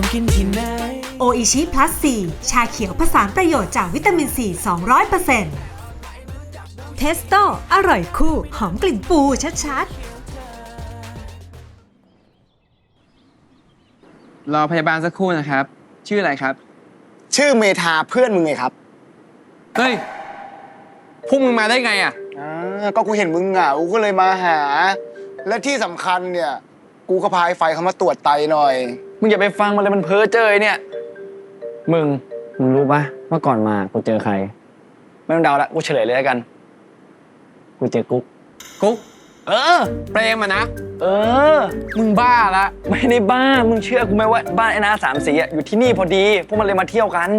ของกินที่ไหนโออิชิ plus 4ชาเขียวผสานประโยชน์จากวิตามินซี200%เทสโตอร่อยคู่ หอมกลิ่นปูชัดๆ รอพยาบาลสักครู่นะครับ ชื่ออะไรครับ ชื่อเมธาเพื่อนมึงไงครับเฮ้ยพวกมึงมาได้ไงอะอ่าก็กูเห็นมึงเหงากูก็เลยมาหา และที่สำคัญเนี่ย กูก็พายไฟเขามาตรวจไตหน่อย มึงอย่าไปฟังมันเลยมันเพ้อเจอไอ้เนี่ย มึง มึงรู้ปะว่าก่อนมากูเจอใคร ไม่ต้องเดาละกูเฉลยเลยแล้วกัน กูเจอกุ๊ก กุ๊ก เออ เปรมอะนะ เออ มึงบ้าละไม่ได้บ้า มึงเชื่อกูไหมว่าบ้านไอ้นาสามสีอะอยู่ที่นี่พอดี พวกมันเลยมาเที่ยวกัน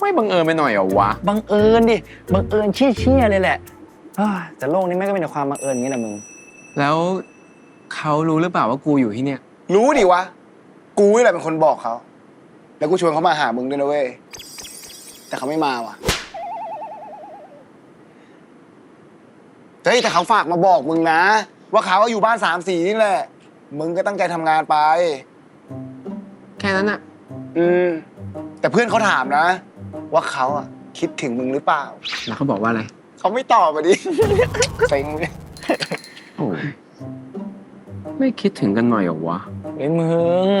ไม่บังเอิญไปหน่อยเหรอวะ บังเอิญดิ บังเอิญเชี่ยๆเลยแหละเฮ้ยแต่โลกนี้แม่งก็มีแต่ความบังเอิญอย่างนี้แหละมึง แล้วเขารู้หรือเปล่าว่ากูอยู่ที่เนี่ย รู้ดิวะ กูนี่แหละเป็นคนบอกเขา แล้วกูชวนเขามาหามึงด้วยนะเว้ย แต่เขาไม่มาว่ะ เฮ้ยแต่เขาฝากมาบอกมึงนะ ว่าเขาอยู่บ้านสามสีนี่แหละ มึงก็ตั้งใจทำงานไป แค่นั้นอะอืม แต่เพื่อนเขาถามนะ ว่าเขาอะคิดถึงมึงหรือเปล่า แล้วเขาบอกว่าอะไร เขาไม่ตอบมาดิ เซ็งเลยโอ้ยไม่คิดถึงกันหน่อยเหรอวะ เฮ้ยมึง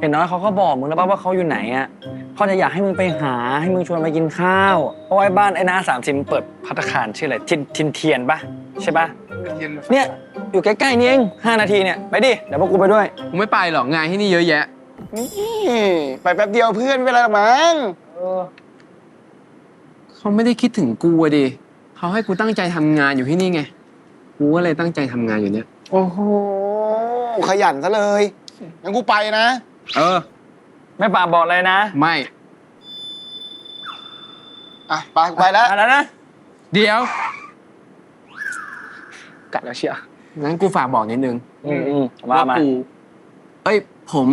เห็นน้อยเขาก็บอกมึงแล้วป่ะว่าเขาอยู่ไหนอะเขาจะอยากให้มึงไปหาให้มึงชวนไปกินข้าว เพราะว่าไอ้บ้านไอ้นาสามสิบเปิดพัตตาคารชื่ออะไรทินทินเทียนปะใช่ปะเนี่ยอยู่ใกล้ๆนี่เองห้านาทีเนี่ยไปดิเดี๋ยวพวกกูไปด้วยกูไม่ไปหรอกงานที่นี่เยอะแยะนี่ไปแป๊บเดียวเพื่อนไม่เป็นไรหรอกมั้งเขาไม่ได้คิดถึงกูอะดิเขาให้กูตั้งใจทำงานอยู่ที่นี่ไง กูก็เลยตั้งใจทำงานอยู่เนี่ย โอ้โหขยันซะเลยงั้นกูไปนะ เออ ไม่ป่าบอกเลยนะไม่อะไปกูไปแล้วอะแล้วนะเดี๋ยวกัดแล้วเชียวงั้นกูฝากบอกนิดนึงอืมอืมว่ามากูเอ้ย ผม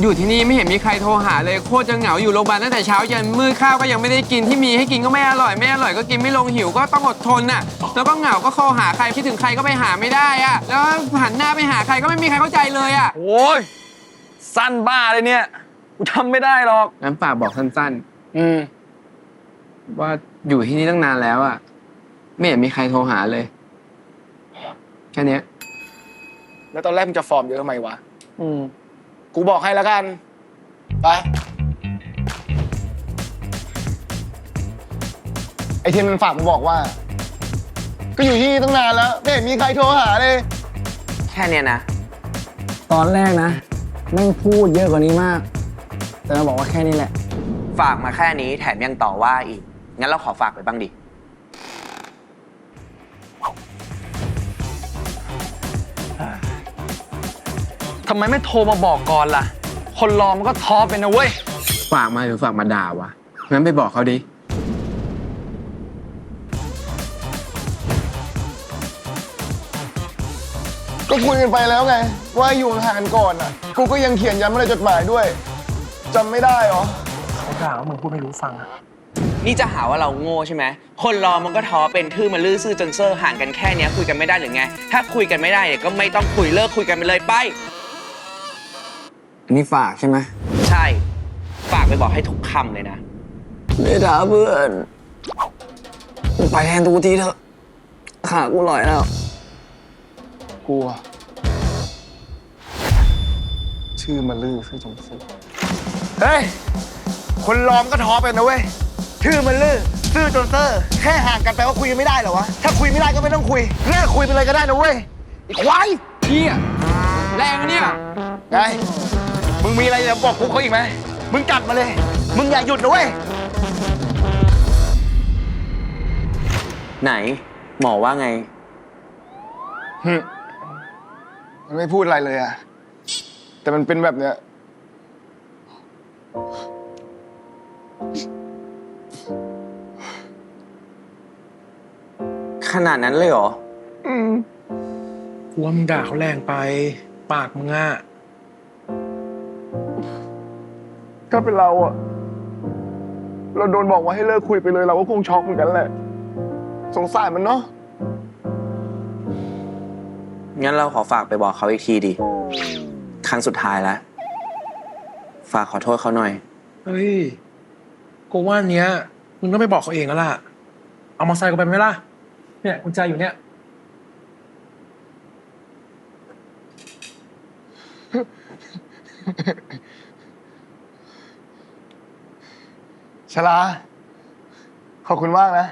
อยู่ที่นี่ไม่เห็นมีใครโทรหาเลยโคตรจะเหงาอยู่โรงพยาบาลตั้งแต่เช้ายันมืดข้าวก็ยังไม่ได้กินที่มีให้กินก็ไม่อร่อยไม่อร่อยก็กินไม่ลงหิวก็ต้องอดทนน่ะ แล้วก็เหงาก็โทรหาใครคิดถึงใครก็ไปหาไม่ได้อะแล้วหันหน้าไปหาใครก็ไม่มีใครเข้าใจเลยอะโอ้ย สั้นบ้าเลยเนี่ย กูทำไม่ได้หรอก งั้นฝากบอกสั้นอืม ๆ ว่าอยู่ที่นี่ตั้งนานแล้วอะไม่เห็นมีใครโทรหาเลย แค่เนี้ย แล้วตอนแรกมึงจะฟอร์มเยอะทำไมวะ อืม กูบอกให้แล้วกัน ไป ไอเทียนมันฝากมาบอกว่า ก็อยู่ที่นี่ตั้งนานแล้ว ไม่เห็นมีใครโทรหาเลย แค่เนี้ยนะ ตอนแรกนะ แม่งพูดเยอะกว่านี้มาก แต่มาบอกว่าแค่นี้แหละ ฝากมาแค่นี้แถมยังต่อว่าอีก งั้นเราขอฝากไปบ้างดิ ทำไมไม่โทรมาบอกก่อนล่ะ คนรอมันก็ท้อไปนะเว้ย ฝากมาหรือฝากมาด่าวะงั้นไปบอกเขาดิ ก็คุยกันไปแล้วไง ว่าอยู่ห่างๆก่อนอะ กูก็ยังเขียนย้ำในจดหมายด้วยจำไม่ได้เหรอนี่จะหาว่าเราโง่ใช่ไหม คนรอมันก็ท้อเป็นทื่อมันลื้อซื่อจนเซอร์ห่างกันแค่เนี้ยคุยกันไม่ได้หรือไง ถ้าคุยกันไม่ได้เนี่ยก็ไม่ต้องคุยเลิกคุยกันไปเลยไป อันนี้ฝากใช่ไหมใช่ ฝากไปบอกให้ทุกคำเลยนะ ไม่ถามเพื่อนมึงไปแทนตูทีเถอะขากูลอยแล้ว กลัว ชื่อมันลือชื่อจงซื่อเฮ้ย คนล้อมก็ท้อไปนะเว้ย ชื่อมันลือซื่อจนเซอร์ แค่ห่างกันแปลว่าคุยกันไม่ได้เหรอวะ ถ้าคุยไม่ได้ก็ไม่ต้องคุย เลิกคุยไปเลยก็ได้นะเว้ยไอ้ควายเฮียแรงนะเนี่ย ไง มึงมีอะไรจะบอกกูเขาอีกไหม มึงจัดมาเลย มึงอย่าหยุดนะเว้ย ไหน หมอว่าไง มันไม่พูดอะไรเลยอะแต่มันเป็นแบบเนี้ย ขนาดนั้นเลยเหรอ กูว่ามึงด่าเขาแรงไป ปากมึงอะถ้าเป็นเราอะเราโดนบอกว่าให้เลิกคุยไปเลยเราก็คงช็อกเหมือนกันแหละ สงสารมันเนาะ งั้นเราขอฝากไปบอกเขาอีกทีดิ ครั้งสุดท้ายแล้ว ฝากขอโทษเขาหน่อย เฮ้ยกูว่าอันเนี้ยมึงต้องไปบอกเขาเองแล้วล่ะ เอามาใส่กูไปไหมล่ะ เนี่ยกุญแจอยู่เนี่ย ชลา ขอบคุณมากนะ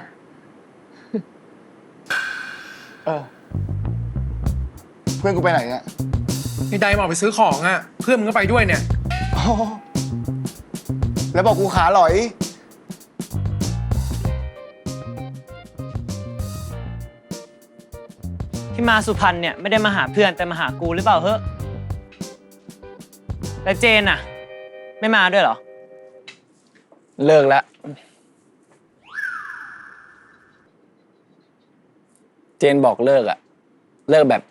เออ เพื่อนกูไปไหนเนี่ยไอ้ไดมาออกไปซื้อของอะ เพื่อนมึงก็ไปด้วยเนี่ย อ๋อแล้วบอกกูขาหลอย ที่มาสุพรรณเนี่ยไม่ได้มาหาเพื่อนแต่มาหากูหรือเปล่าเฮ้แล้วเจนอะไม่มาด้วยเหรอ เลิกแล้ว เจนบอกเลิกอะเลิกแบบ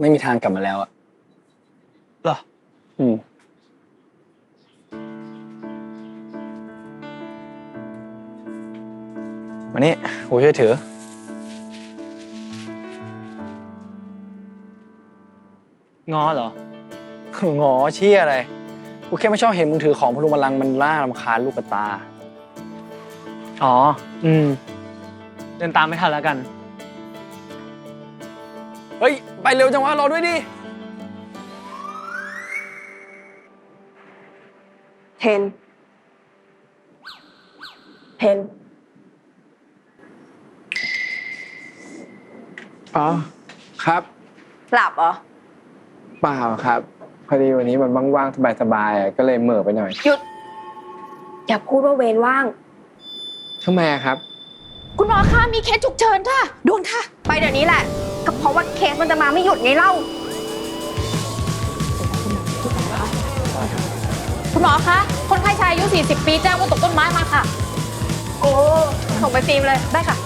ไม่มีทางกลับมาแล้วอะเหรอ อืม มานี่กูช่วยถือง้อเหรอ งอเชี่ยอะไร กูแค่ไม่ชอบเห็นมึงถือของพลุงบัลลังก์มันล่ารำคาญลูกกระตา อ๋อ อืม เดินตามไม่ทันแล้วกัน เฮ้ย ไปเร็วจังวะรอด้วยดิ เทน เทน อ๋อ ครับ หลับเหรอ เปล่าครับ พอดีวันนี้มันว่างๆ สบายๆอะก็เลยเหม่อไปหน่อยหยุด อย่าพูดว่าเวรว่าง ทำไมอะครับ คุณหมอคะมีเคสฉุกเฉินค่ะด่วนค่ะ ไปเดี๋ยวนี้แหละ ก็เพราะว่าเคสมันจะมาไม่หยุดไงเล่า คุณหมอคะ คนไข้ชายอายุ 40 ปีแจ้งว่าตกต้นไม้มาค่ะ โอ้ส่งไปฟิล์มเลย ได้ค่ะ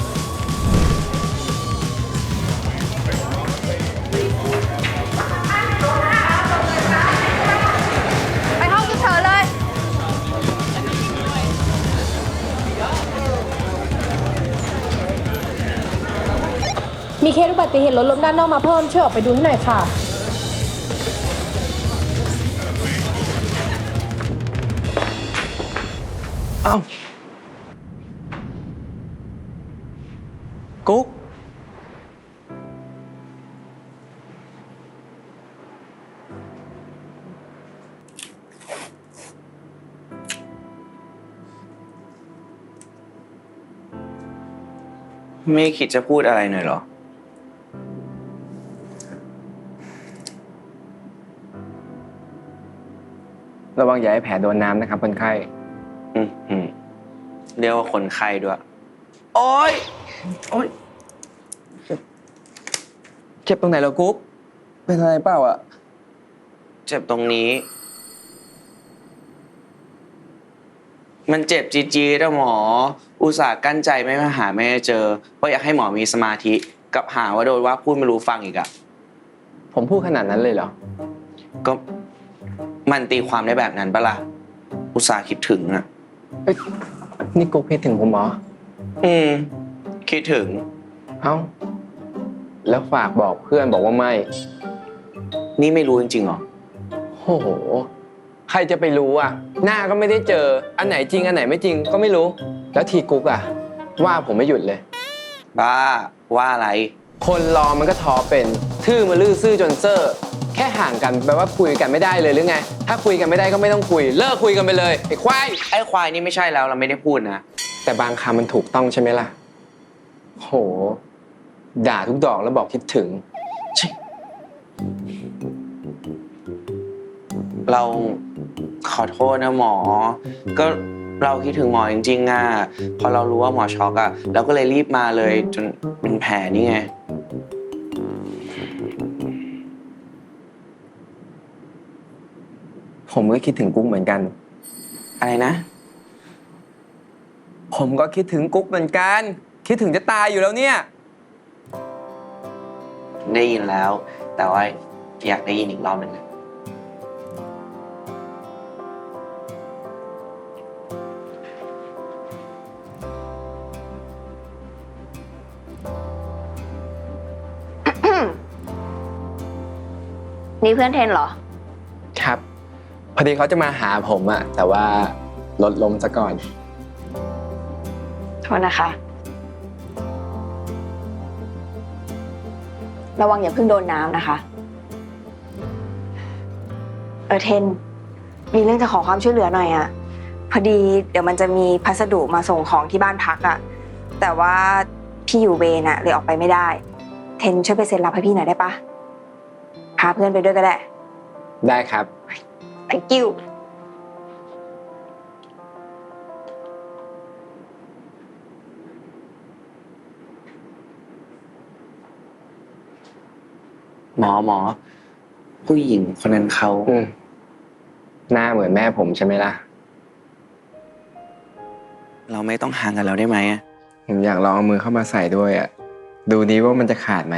มีเคสอุบัติเหตุรถล้มด้านนอกมาเพิ่มช่วยออกไปดูให้หน่อยค่ะ เอ้ากุ๊กไม่คิดจะพูดอะไรหน่อยเหรอ ระวังอย่าให้แผลโดนน้ำนะครับคนไข้อืมอืมเรียกว่าคนไข้ด้วย โอ๊ย โอ๊ย เจ็บตรงไหนเหรอกุ๊กเป็นอะไรเปล่าอะ เจ็บตรงนี้ มันเจ็บจี๊ดๆอะหมอ อุตส่าห์กั้นใจไม่มาหาไม่เจอ เพราะอยากให้หมอมีสมาธิ กับหาว่าโดนว่าพูดไม่รู้ฟังอีกอะผมพูดขนาดนั้นเลยเหรอ ก็ มันตีความได้แบบนั้นปะล่ะอุตส่าห์คิดถึงอะเอ้ยนี่กุ๊กคิดถึงผมเหรอ อืม คิดถึง เอ้า แล้วฝากบอกเพื่อนบอกว่าไม่ นี่ไม่รู้จริงๆเหรอ โอ้โห ใครจะไปรู้อะ หน้าก็ไม่ได้เจอ อันไหนจริง อันไหนไม่จริงก็ไม่รู้ แล้วทีกุ๊กอะ ว่าผมไม่หยุดเลย บ้าว่าอะไร คนรอมันก็ท้อเป็น ทื่อมาลื้อซื่อจนเซอร์ แค่ห่างกันแปลว่าคุยกันไม่ได้เลยหรือไง ถ้าคุยกันไม่ได้ก็ไม่ต้องคุย เลิกคุยกันไปเลยไอ้ควายไอ้ควายนี่ไม่ใช่แล้วเราไม่ได้พูดนะ แต่บางคำมันถูกต้องใช่ไหมล่ะ โห ด่าทุกดอกแล้วบอกคิดถึง เราขอโทษนะหมอ ก็เราคิดถึงหมอจริงๆอะพอเรารู้ว่าหมอช็อกอะเราก็เลยรีบมาเลยจนเป็นแผลนี่ไง ผมก็คิดถึงกุ๊กเหมือนกัน อะไรนะ ผมก็คิดถึงกุ๊กเหมือนกัน คิดถึงจะตายอยู่แล้วเนี่ย ได้ยินแล้ว แต่ว่าอยากได้ยินอีกรอบหนึ่งอะนี่เพื่อนเทนเหรอครับ พอดีเขาจะมาหาผมอะแต่ว่ารถล้มซะก่อน โทษนะคะ ระวังอย่าเพิ่งโดนน้ำนะคะ เออเทน มีเรื่องจะขอความช่วยเหลือหน่อยอะพอดีเดี๋ยวมันจะมีพัสดุมาส่งของที่บ้านพักอะแต่ว่าพี่อยู่เวรอะเลยออกไปไม่ได้ เทนช่วยไปเซ็นรับให้พี่หน่อยได้ปะพาเพื่อนไปด้วยก็ได้ ได้ครับ thank you หมอหมอ ผู้หญิงคนนั้นเขาอืมหน้าเหมือนแม่ผมใช่ไหมล่ะ เราไม่ต้องห่างกันแล้วได้ไหมอะผมอยากลองเอามือเข้ามาใส่ด้วยอะดูนี้ว่ามันจะขาดไหม